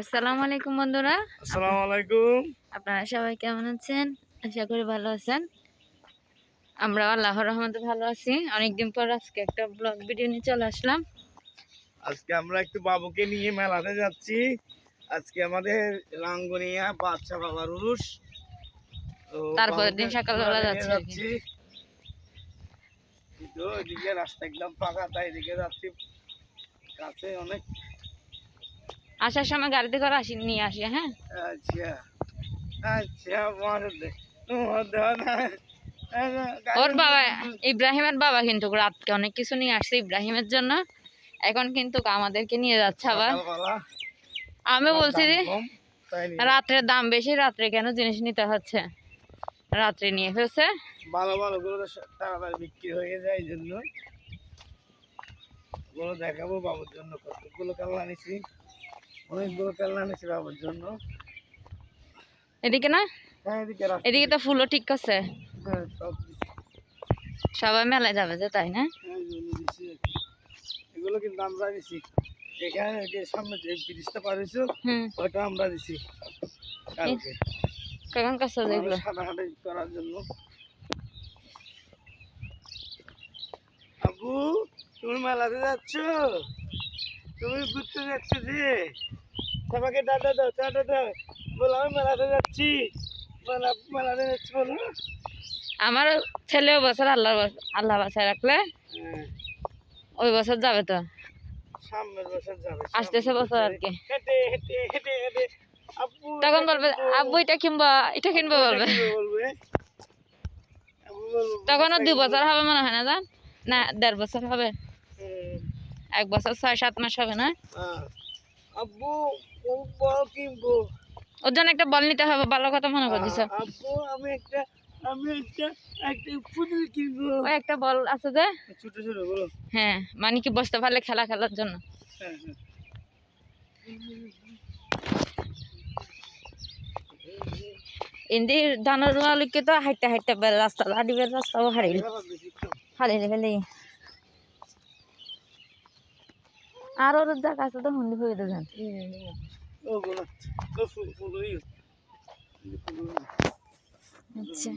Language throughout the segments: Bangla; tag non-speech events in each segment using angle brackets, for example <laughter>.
আসসালামু আলাইকুম বন্ধুরা। আসসালামু আলাইকুম। আপনারা সবাই কেমন আছেন? আশা করি ভালো আছেন। আমরা আল্লাহর রহমতে ভালো আছি। অনেকদিন পর আজকে একটা ব্লগ ভিডিও নিয়ে চলে আসলাম। আজকে আমরা একটু বাবুকে নিয়ে মেলাতে যাচ্ছি। আজকে আমাদের রাঙ্গুনিয়া বাচ্চা তারপরের দিন সকালবেলা যাচ্ছি। এদিকে রাস্তা একদম ফাঁকা তাই এদিকে যাচ্ছি। কাছে অনেক আসার সময় গাড়িতে করে আসি নিয়ে আসি হ্যাঁ? আচ্ছা আচ্ছা ওর বাবা ইব্রাহিমের বাবা কিন্তু রাতকে অনেক কিছু নিয়ে আসছে ইব্রাহিমের জন্য। এখন কিন্তু আমাদেরকে নিয়ে যাচ্ছে আবার। আমি বলছি যে রাত্রের দাম বেশি রাত্রে কেন জিনিস নিতে হচ্ছে? রাত্রে নিয়ে ফেলছে। ভালো ভালো গুলো তাড়াতাড়ি বিক্রি হয়ে যায় এই জন্য। দেখাবো বাবুর জন্য কতগুলো কাল্লা নিছি অনেকগুলো নিছি বাবুর জন্য। এদিকে না? হ্যাঁ এদিকে তো ফুলও ঠিক আছে। হ্যাঁ। সবাই মেলায় যাবে যে তাই না? হ্যাঁ, এগুলো কিন্তু আমরা দিছি। এখানে সামনে যে ব্রিজটা ওটা আমরা দিছি কাছে যেগুলো? হাঁটাহাঁটি করার জন্য। আবু তুমি মেলাতে যাচ্ছ? তুমি ঘুরতে যাচ্ছ যে? সবাইকে টাটা দাও টাটা দাও। বলো আমি মেলাতে যাচ্ছি। আপু মেলাতে যাচ্ছি বলো। আমার ছেলেও বছর আল্লাহ আল্লাহ বাসায় রাখলে হ্যাঁ, ওই বছর যাবে তো। সামনের বছর যাবে আসতেছে বছর আর কি। হেঁটে হেঁটে হেঁটে হেঁটে। তখন বলবে। আব্বু এটা কিনবো এটা কিনবো বলবে। তখনও দুই এটা বছর হবে মনে হয় না জান? না দেড় বছর হবে। এক বছর ছয় সাত মাস হবে না। আব্বু বল কিনবো ওর জন্য একটা বল নিতে হবে ভালো কথা মনে করে দিছ। আব্বু আমি একটা আমি একটা একটা পুতুল কিনবো। ওই একটা বল আছে যে? ছোট ছোট বলো। হ্যাঁ মানে কি বসতে পারলে খেলা খেলার জন্য? হ্যাঁ হ্যাঁ। ইন্দি ধানের মালিককে তো হাইটে হাইটে বের রাস্তা লাডিবের রাস্তাও বেশি হারিয়ে ফেলি আর ওর জায়গা আছে তো হুন্ডি হয়ে যান। ফুল ওই আচ্ছা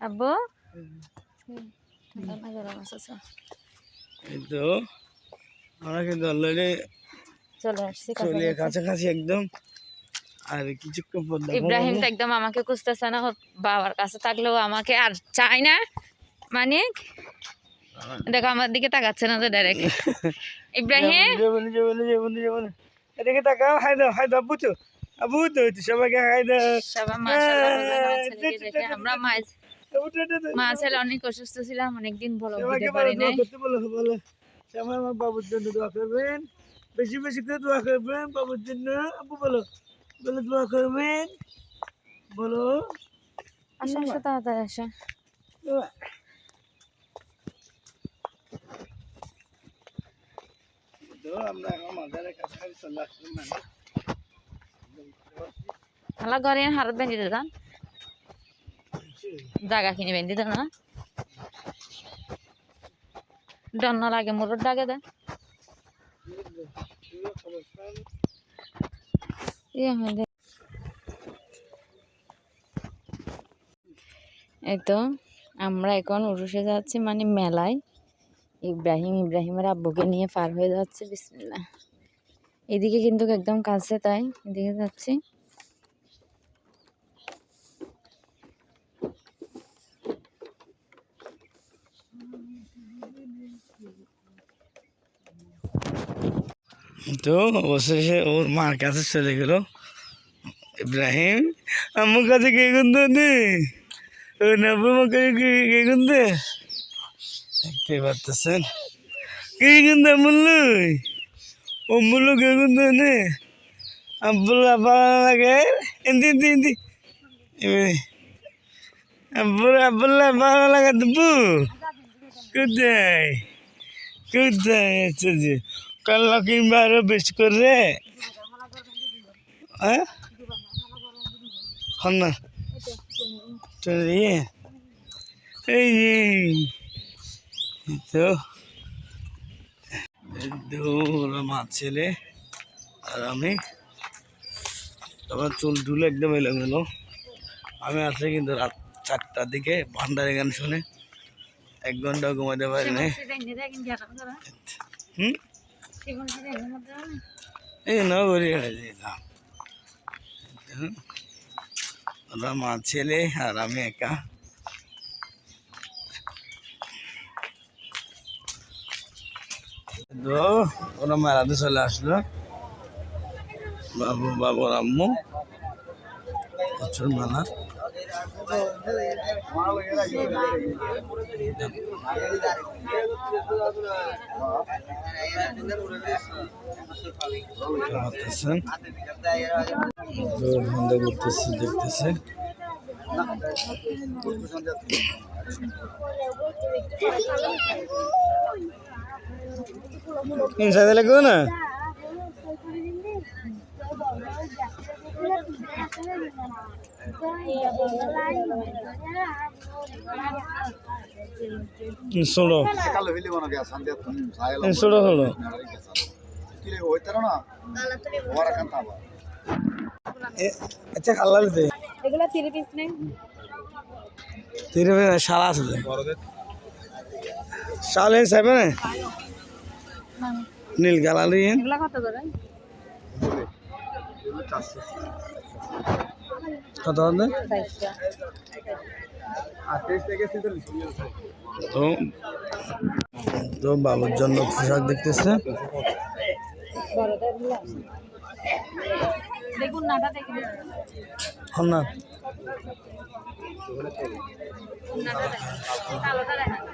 আব্বু তো আমরা কিন্তু অলরেডি চলে আসছি চলে কাছাকাছি একদম। আর কিছুক্ষণ পর ইব্রাহিম তো একদম আমাকে খুঁজতেছে না ওর বাবার কাছে থাকলেও আমাকে আর চাই না। মানে দেখো আমার দিকে তাকাচ্ছে না তো ডাইরেক্ট <laughs> ইব্রাহিম? না, না, না, না। এদিকে তাকাও হাই দাও হাই দাও আব্বু সবাইকে হাই দাও সবাই মাশাআল্লাহ আমার ছেলেকে দেখে আমরা মাঝ আব্বু তো, তো, তো, মা ছেলে অনেক অসুস্থ ছিলাম অনেকদিন বলো সবাইকে দিতে বলো, পারি নাই বলো বলো। সবাই আমার বাবুর জন্য দোয়া করবেন। বেশি বেশি করে দোয়া করবেন বাবুর জন্য। আব্বু বলো। বলো দোয়া করবেন। বলো। আসো আসো তাড়াতাড়ি আসো। দোয়া। তো আমরা এখন মাজারের কাছাকাছি চলে আসলাম মানে খালা ঘরে এই তো, আমরা এখন উরুসে যাচ্ছি মানে মেলায়। ইব্রাহিম, ইব্রাহিমের আব্বুকে নিয়ে পার হয়ে যাচ্ছে বিসমিল্লা এদিকে কিন্তু একদম কাছে তাই, এদিকে যাচ্ছি। তো অবশেষে ওর মার কাছে চলে গেল। ইব্রাহিম আমার কাছে কে গুনতে নেই ও নব্বই কাছে কে গুনতে। দেখতে পারতেছেন। কে গুনতে মুল্লু? ও মুল্লু কে গুনতে নে। আব্বুল্লাহ ভালো লাগে। এন্দি এন্দি এন্দি। আব্বুল আব্বুল্লাহ ভালো লাগে দুবু কোথায় কোথায় যে কাল্লা কিংবা আরও বেশি করে হ্যাঁ? না। এই তো। মাছ ছেলে আর আমি। আমার চুল টুল একদম এলোমেলো। আমি আছি কিন্তু রাত চারটার দিকে ভান্ডারে গান শুনে। এক ঘণ্টা ঘুমাতে পারি না হুম? এই না বলি ওরা মা, ছেলে আর আমি একা। তো ওরা মেলাতে চলে আসলো। বাবু বাবুর আম্মু, প্রচুর মেলা। করতেছে দেখতেছে। ইনসাইড লাগবে না? আচ্ছা এগুলো পিস নেই। আছে নীল গালালি এগুলো কত করে? কত হবে তো তো বাবুর জন্য পোশাক দেখতেছে। দেখি না কালোটা দেখেন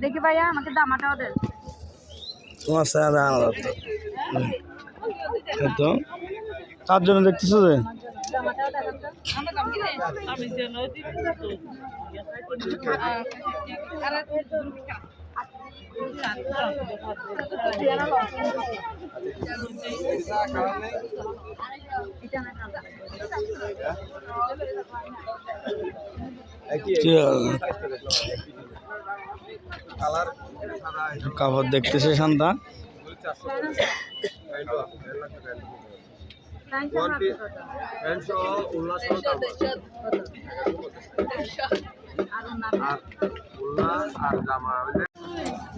দেখি ভাইয়া আমাকে দামাটাও দেন তোমার স্যার তো তার জন্য দেখতেছো যে আমি যেন কি হবে? কাপড় দেখতেছে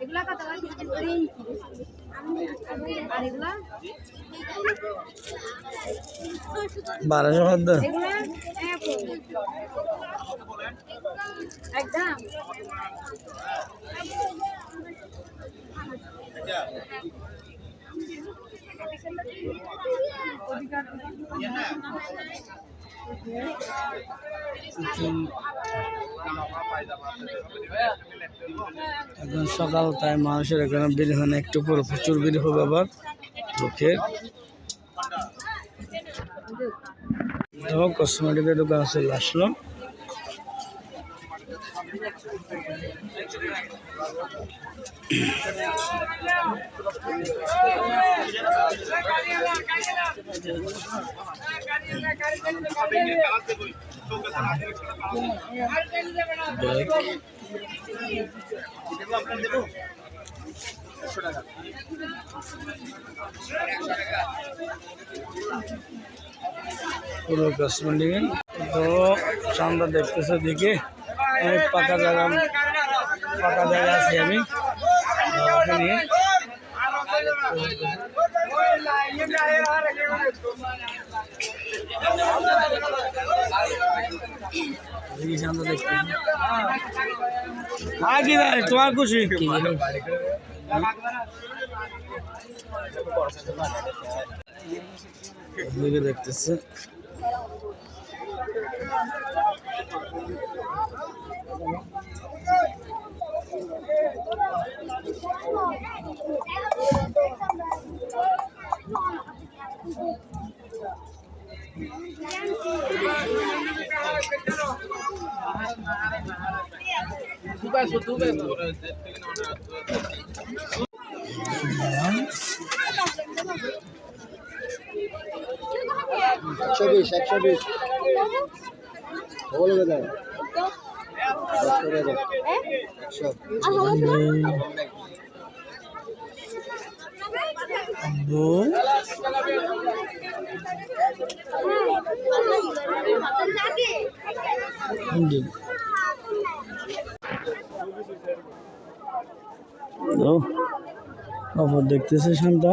এগুলা কত আর এগুলা বারোশো এগুলা একদম। এখন সকাল তাই মানুষের এখানে বিল হয় একটু পরে প্রচুর বিল হবে আবার লোকের কসমেটিকের দোকান চলে আসলো। ব্যাগ পুরো কসমেটিক তো চান্দা দেখতেছে দিকে অনেক পাকা জায়গা পাকা জায়গা আছে আমি। কি ভাই তোমার খুশি দেখতেছে। একশো বিশ একশো বিশ। বলে দেন একশো। জি। ও অপর দেখতেছে শান্তা।